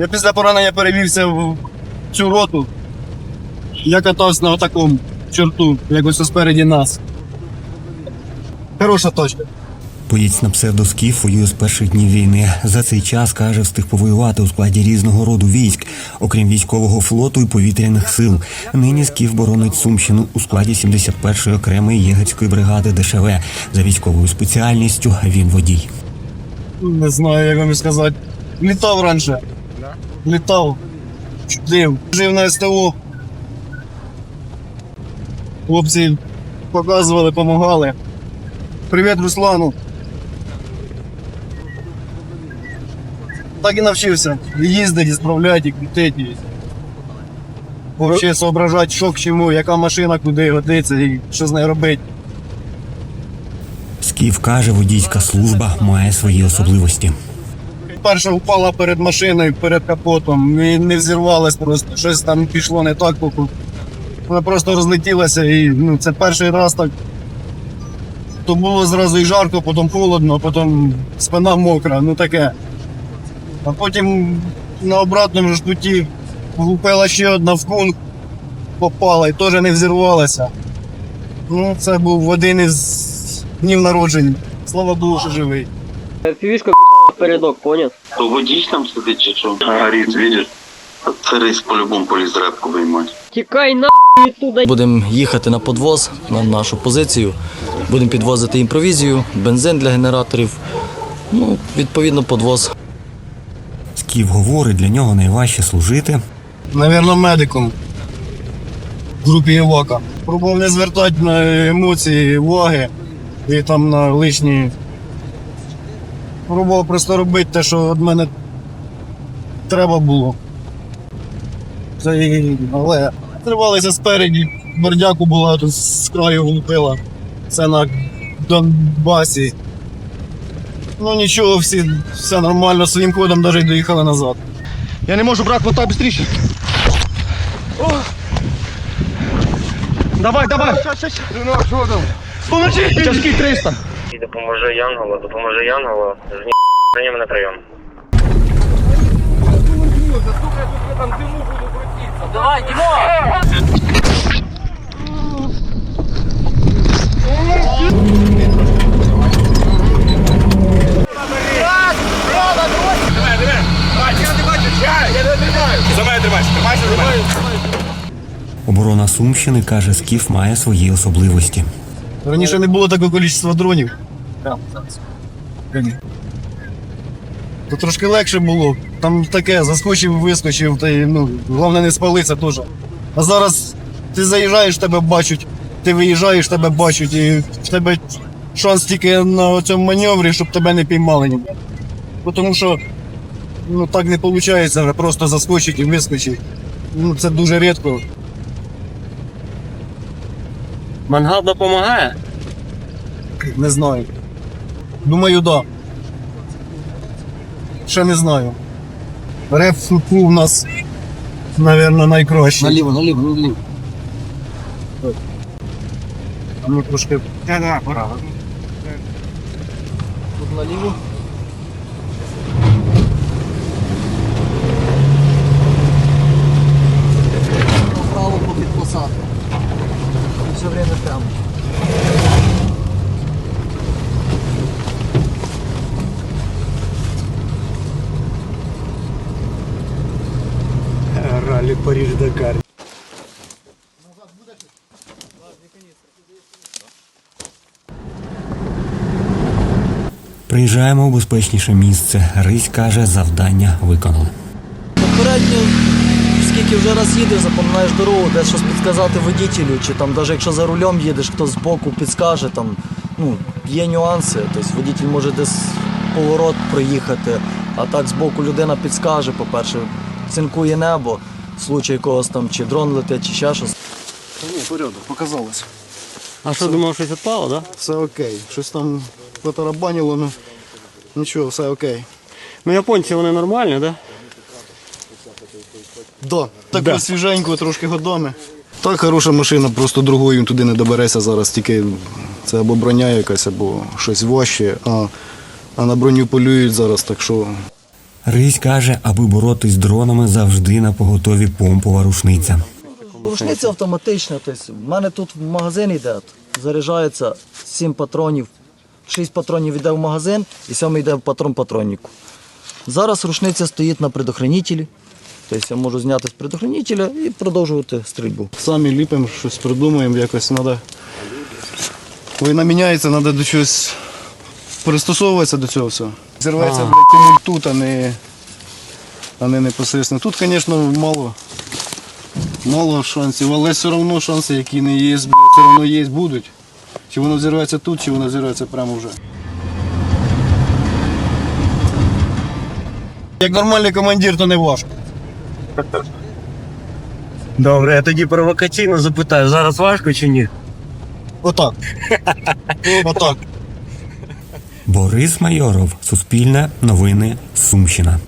Я після поранення перевівся в цю роту. Я катався на такому чорту, як ось спереді нас. Хороша точка. Боєць на псевдоскіф воює з перших днів війни. За цей час каже, встиг повоювати у складі різного роду військ, окрім військового флоту і повітряних сил. Нині скіф боронить Сумщину у складі 71-ї окремої єгерської бригади ДШВ. За військовою спеціальністю він водій. Не знаю, як вам сказати. Літав раніше. Літав. Чудив. Жив на СТО. Хлопці показували, допомагали. Привіт Руслану. Так і навчився. Їздити, справляти, крутити. Взагалі соображати, що к чому, яка машина куди годиться і що з нею робити. Скіф каже, водійська служба має свої особливості. Перша впала перед машиною, перед капотом і не взірвалась просто. Щось там пішло не так, вона просто розлетілася і ну, це перший раз так. То було зразу і жарко, потім холодно, потім спина мокра, ну таке. А потім на обратному ж путі влупила ще одна в кунг, попала і теж не взірвалася. Ну, це був один із днів народження. Слава Богу, що живий. В передок, понял? То водій там сидить чи що? Горить, видиш? Це рейс по-любому поліз репку виймати. Тікай нахуй відтуда. Будемо їхати на подвоз на нашу позицію. Будемо підвозити їм провізію, бензин для генераторів. Ну, відповідно, подвоз. Скіф говорить, для нього найважче служити Навірно, медиком в групі Івака. Пробував не звертати на емоції, уваги і там на лишні. Пробував просто робити те, що від мене треба було. Це і... Але тривалися спереді, бордяку була тут з краю влупила. Це на Донбасі. Ну нічого, всі, все нормально, своїм ходом навіть доїхали назад. Я не можу, брат, мотай быстріше. Давай, давай. Поможи. Тяжкий 300. І допоможе Янгола, допоможе Янгола. Зні... На прийом. Давай, Дімо! Оборона Сумщини каже, Скіф має свої особливості. Раніше не було такого кількості дронів. То трошки легше було. Там таке, заскочив, вискочив, та й, ну, головне не спалитися теж. А зараз ти заїжджаєш, тебе бачать, ти виїжджаєш, тебе бачать, і в тебе шанс тільки на цьому маневрі, щоб тебе не піймали. Бо Тому що ну, так не виходить, просто заскочить і вискочить. Ну, це дуже рідко. Мангал допомагає? Не знаю. Думаю, да. Ще не знаю. Реп фуку у нас, мабуть, найкращий. Наліво, наліво, наліво. Ну, трошки. Да-да, пора. Тут наліво. Париж-Дакар. Приїжджаємо у безпечніше місце. Рись каже, завдання виконали. Попередньо, скільки вже раз їдеш, запам'ятаєш дорогу, де щось підказати водітелю, чи там, навіть якщо за рулем їдеш, хтось збоку підскаже, там, ну, є нюанси. Тобто водітель може десь поворот проїхати, а так збоку людина підскаже, по-перше, цинкує небо, в случай якогось там, чи дрон летить, чи ще щось. Та ні, порядок, показалось. А що, думав, щось відпало, да? Все окей. Щось там потарабанило, ну нічого, все окей. Ну японці вони нормальні, да? Да. Так свіженько, трошки годами. Так, хороша машина, просто другою туди не добереся зараз, тільки це або броня якась, або щось важче, а, а на броню полюють зараз, так що Рись каже, аби боротись з дронами, завжди на поготові помпова рушниця. Рушниця автоматична. Тобто, в мене тут в магазин йде, заряджається 7 патронів, 6 патронів йде в магазин і 7 йде в патрон патроннику. Зараз рушниця стоїть на предохранителі. Тобто я можу зняти з предохранителя і продовжувати стрільбу. Самі ліпимо, щось придумаємо, якось треба. Війна міняється, треба до чогось пристосовуватися до цього всього. Зірветься, блядь, тимуль тут, а не, а не непосередньо. Тут, звісно, мало, мало шансів, але все одно шанси, які не є, блядь, все одно є, будуть. Чи воно зірветься тут, чи воно зірветься прямо вже. Як нормальний командир, то не важко. Добре, я тоді провокаційно запитаю, зараз важко чи ні? Отак. Отак. Борис Майоров, Суспільне, Новини, Сумщина.